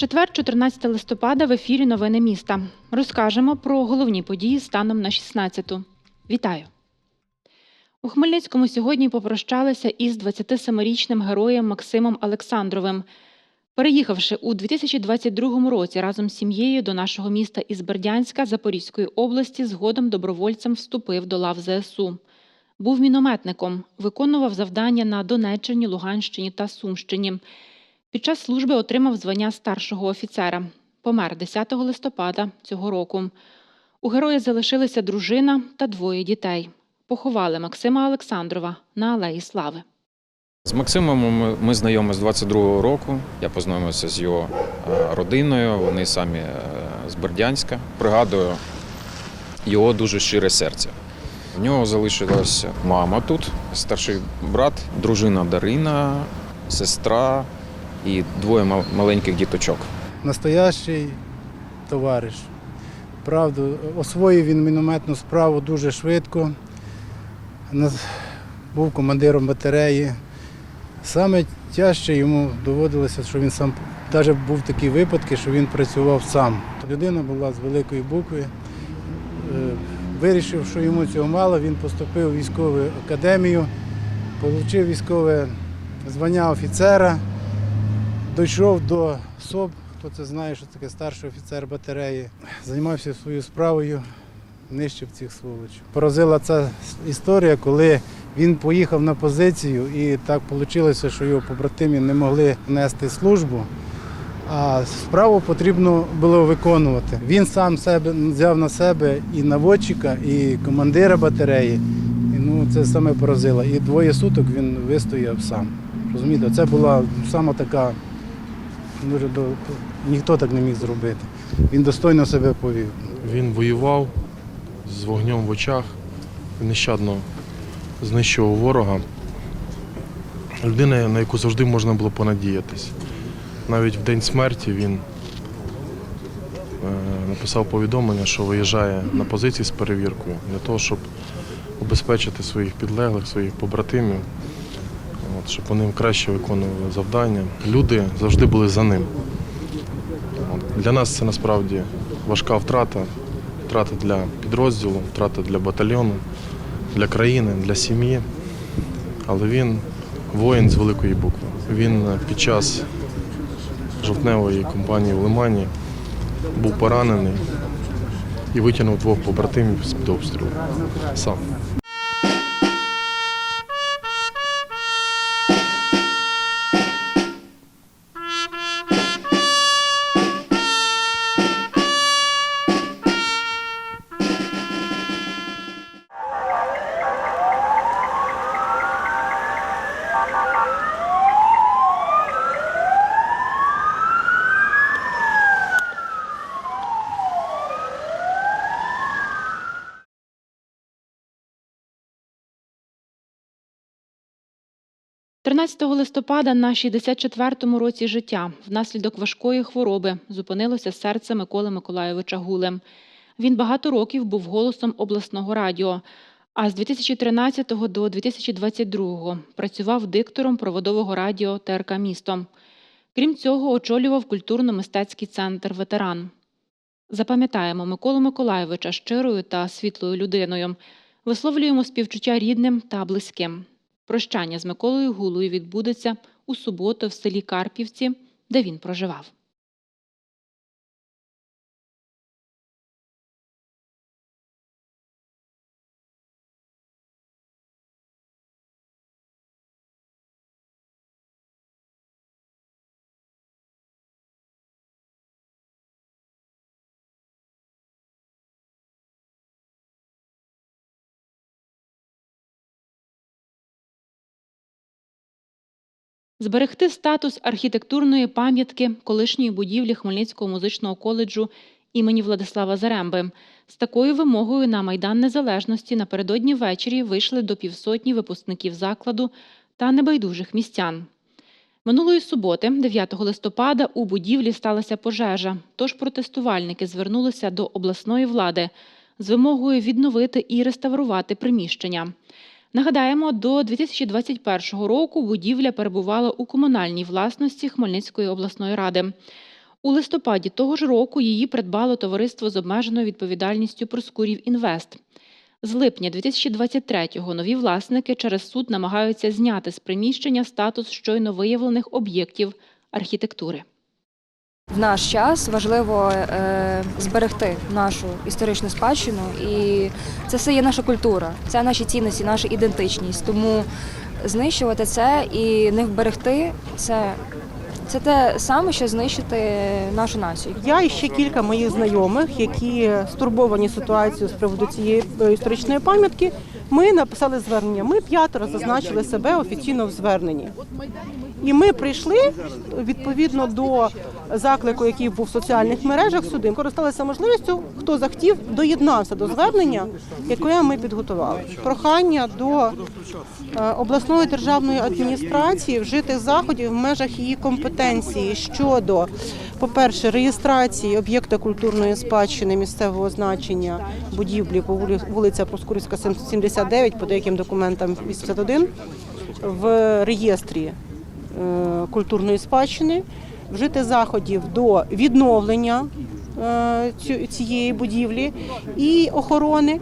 Четвер, 14 листопада, в ефірі Новини міста. Розкажемо про головні події станом на 16-ту. Вітаю! У Хмельницькому сьогодні попрощалися із 27-річним героєм Максимом Олександровим. Переїхавши у 2022 році разом з сім'єю до нашого міста із Бердянська Запорізької області, згодом добровольцем вступив до лав ЗСУ. Був мінометником, виконував завдання на Донеччині, Луганщині та Сумщині. Під час служби отримав звання старшого офіцера. Помер 10 листопада цього року. У героя залишилися дружина та двоє дітей. Поховали Максима Олександрова на Алеї Слави. З Максимом ми, знайомі з 22-го року. Я познайомився з його е, родиною. Вони самі е, з Бердянська. Пригадую його дуже щире серце. В нього залишилась мама тут, старший брат, дружина Дарина, сестра і двоє маленьких діточок. настоящий товариш. Правду, освоїв він мінометну справу дуже швидко. Був командиром батареї. Саме тяжче йому доводилося, що він сам навіть був такі випадки, що він працював сам. Людина була з великої букви. Е, Вирішив, що йому цього мало, він поступив у військову академію, отримав військове звання офіцера дійшов до СОБ, хто це знає, що таке старший офіцер батареї, займався своєю справою, нищив цих сволочів. Поразила ця історія, коли він поїхав на позицію і так вийшло, що його побратимі не могли нести службу. А справу потрібно було виконувати. Він сам себе взяв на себе і наводчика, і командира батареї. І, ну, це саме поразило. І двоє суток він вистояв сам. Розумієте, це була саме така Дуже до... ніхто так не міг зробити. Він достойно себе повів. Він воював з вогнем в очах, нещадно знищував ворога. Людина, на яку завжди можна було понадіятись. Навіть в день смерті він е, написав повідомлення, що виїжджає на позиції з перевіркою для того, щоб убезпечити своїх підлеглих, своїх побратимів, от, щоб вони краще виконували завдання. Люди завжди були за ним. От. Для нас це насправді важка втрата, втрата для підрозділу, втрата для батальйону, для країни, для сім'ї. Але він воїн з великої букви. Він е, під час жовтневої кампанії в Лимані був поранений і витягнув двох побратимів з-під обстрілу. Сам. – 13 листопада на 64-му році життя внаслідок важкої хвороби зупинилося серце Миколи Миколайовича Гулем. Він багато років був голосом обласного радіо, а з 2013 до 2022 працював диктором проводового радіо ТРК «Місто». Крім цього, очолював культурно-мистецький центр «Ветеран». Запам'ятаємо Миколу Миколайовича щирою та світлою людиною. Висловлюємо співчуття рідним та близьким. Прощання з Миколою Гулою відбудеться у суботу в селі Карпівці, де він проживав. Зберегти статус архітектурної пам'ятки колишньої будівлі Хмельницького музичного коледжу імені Владислава Заремби. З такою вимогою на Майдан Незалежності напередодні ввечері вийшли до півсотні випускників закладу та небайдужих містян. Минулої суботи, 9 листопада, у будівлі сталася пожежа, тож протестувальники звернулися до обласної влади з вимогою відновити і реставрувати приміщення. Нагадаємо, до 2021 року будівля перебувала у комунальній власності Хмельницької обласної ради. У листопаді того ж року її придбало товариство з обмеженою відповідальністю Проскурів Інвест. З липня 2023-го нові власники через суд намагаються зняти з приміщення статус щойно виявлених об'єктів архітектури. В наш час важливо е, зберегти нашу історичну спадщину, і це все є наша культура, це наші цінності, наша ідентичність. Тому знищувати це і не вберегти це, це те саме, що знищити нашу націю. Я і ще кілька моїх знайомих, які стурбовані ситуацією з приводу цієї е, історичної пам'ятки. Ми написали звернення. Ми п'ятеро зазначили себе офіційно в зверненні. І ми прийшли відповідно до заклику, який був в соціальних мережах сюди. Користалися можливістю, хто захотів, доєднався до звернення, яке ми підготували. Прохання до е, обласної державної адміністрації вжити заходів в межах її компетенції щодо, по-перше, реєстрації об'єкта культурної спадщини місцевого значення будівлі по вулиця Проскурівська, 79, по деяким документам 81, в реєстрі е, культурної спадщини, вжити заходів до відновлення е, цієї будівлі і охорони,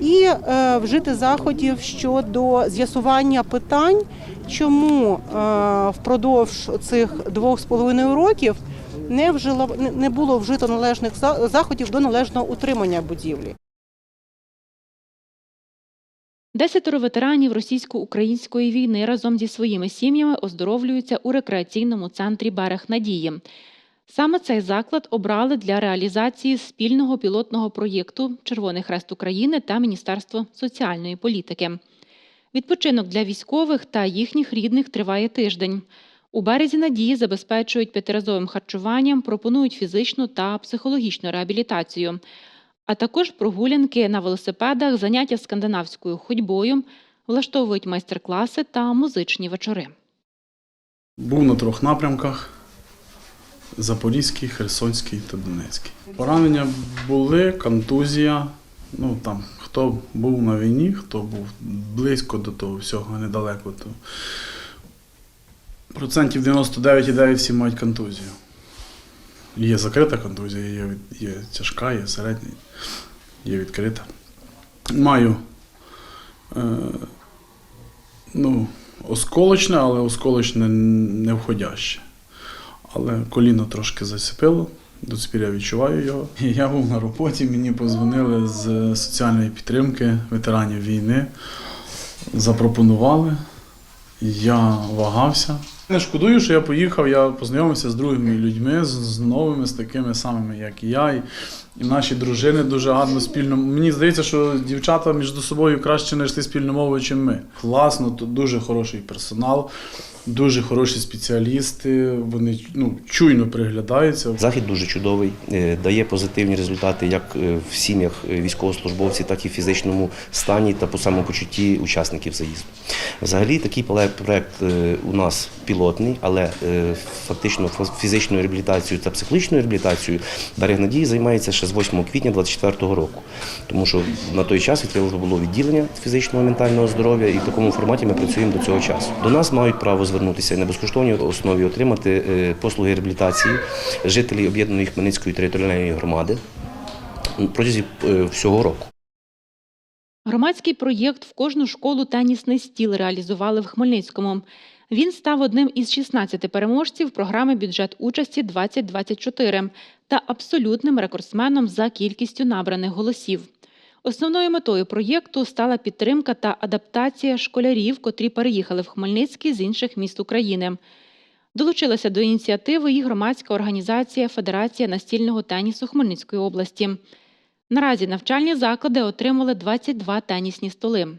і е, вжити заходів щодо з'ясування питань, чому е, впродовж цих двох з половиною років не вжило не- не було вжито належних заходів до належного утримання будівлі. Десятеро ветеранів російсько-української війни разом зі своїми сім'ями оздоровлюються у рекреаційному центрі Берег Надії. Саме цей заклад обрали для реалізації спільного пілотного проєкту Червоний Хрест України та Міністерство соціальної політики. Відпочинок для військових та їхніх рідних триває тиждень. У березі надії забезпечують п'ятиразовим харчуванням, пропонують фізичну та психологічну реабілітацію, а також прогулянки на велосипедах, заняття скандинавською ходьбою, влаштовують майстер-класи та музичні вечори. Був на трьох напрямках: Запорізький, Херсонський та Донецький. Поранення були, контузія. Ну там хто був на війні, хто був близько до того всього, недалеко, то процентів 99,9 всі мають контузію. Є закрита контузія, є, є тяжка, є середня, є відкрита. Маю е, ну, осколочне, але осколочне не входяще. Але коліно трошки зацепило, до я відчуваю його. Я був на роботі, мені позвонили з соціальної підтримки ветеранів війни, запропонували. Я вагався. Не шкодую, що я поїхав, я познайомився з другими людьми, з, новими, з такими самими, як і я. І, і наші дружини дуже гарно спільно. Мені здається, що дівчата між собою краще знайшли спільну мову, ніж ми. Класно, тут дуже хороший персонал, дуже хороші спеціалісти. Вони ну, чуйно приглядаються. Захід дуже чудовий, е, дає позитивні результати як е, в сім'ях е, військовослужбовців, так і в фізичному стані та по самопочутті учасників заїзду. Взагалі такий проект у нас пілотний, але фактично фізичною реабілітацією та психологічною реабілітацією берег надії займається ще з 8 квітня 2024 року. Тому що на той час відкрило було відділення фізичного ментального здоров'я, і в такому форматі ми працюємо до цього часу. До нас мають право звернутися і на безкоштовній основі отримати е, послуги реабілітації жителі об'єднаної Хмельницької територіальної громади протягом е, всього року. Громадський проєкт в кожну школу тенісний стіл реалізували в Хмельницькому. Він став одним із 16 переможців програми бюджет участі 2024 та абсолютним рекордсменом за кількістю набраних голосів. Основною метою проєкту стала підтримка та адаптація школярів, котрі переїхали в Хмельницький з інших міст України. Долучилася до ініціативи і громадська організація Федерація настільного тенісу Хмельницької області. Наразі навчальні заклади отримали 22 тенісні столи.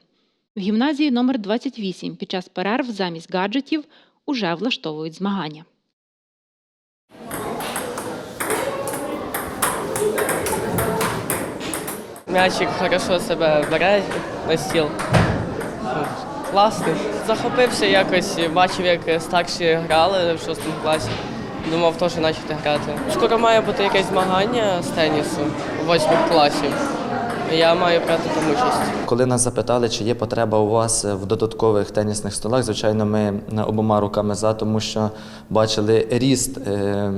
В гімназії номер 28 під час перерв замість гаджетів уже влаштовують змагання. М'ячик хорошо себе бере на стіл. Класний. Захопився якось, бачив, як старші грали в шостому класі. Думав теж почати грати. Скоро має бути якесь змагання з тенісу у восьмих класі. Я маю брати там участь. Коли нас запитали, чи є потреба у вас в додаткових тенісних столах, звичайно, ми обома руками за, тому що бачили ріст е,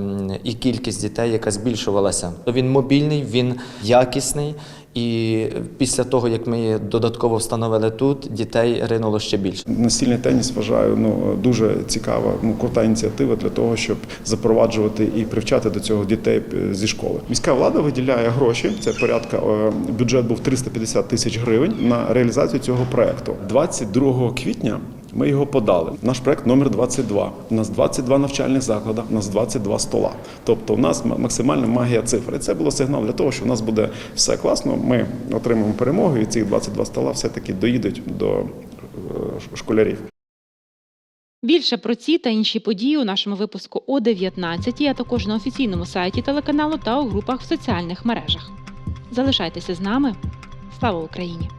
і кількість дітей, яка збільшувалася. Він мобільний, він якісний, і після того, як ми додатково встановили тут, дітей ринуло ще більше. Настільний теніс вважаю ну дуже цікава, ну крута ініціатива для того, щоб запроваджувати і привчати до цього дітей е, зі школи. Міська влада виділяє гроші. Це порядка е, бюджет був 350 тисяч гривень на реалізацію цього проекту. 22 квітня. Ми його подали. Наш проект номер 22. У нас 22 навчальних заклади, у нас 22 стола. Тобто, у нас максимальна магія цифри. Це було сигнал для того, що у нас буде все класно. Ми отримаємо перемогу, і ці 22 стола все-таки доїдуть до е, школярів. Більше про ці та інші події у нашому випуску о 19, а також на офіційному сайті телеканалу та у групах в соціальних мережах. Залишайтеся з нами. Слава Україні!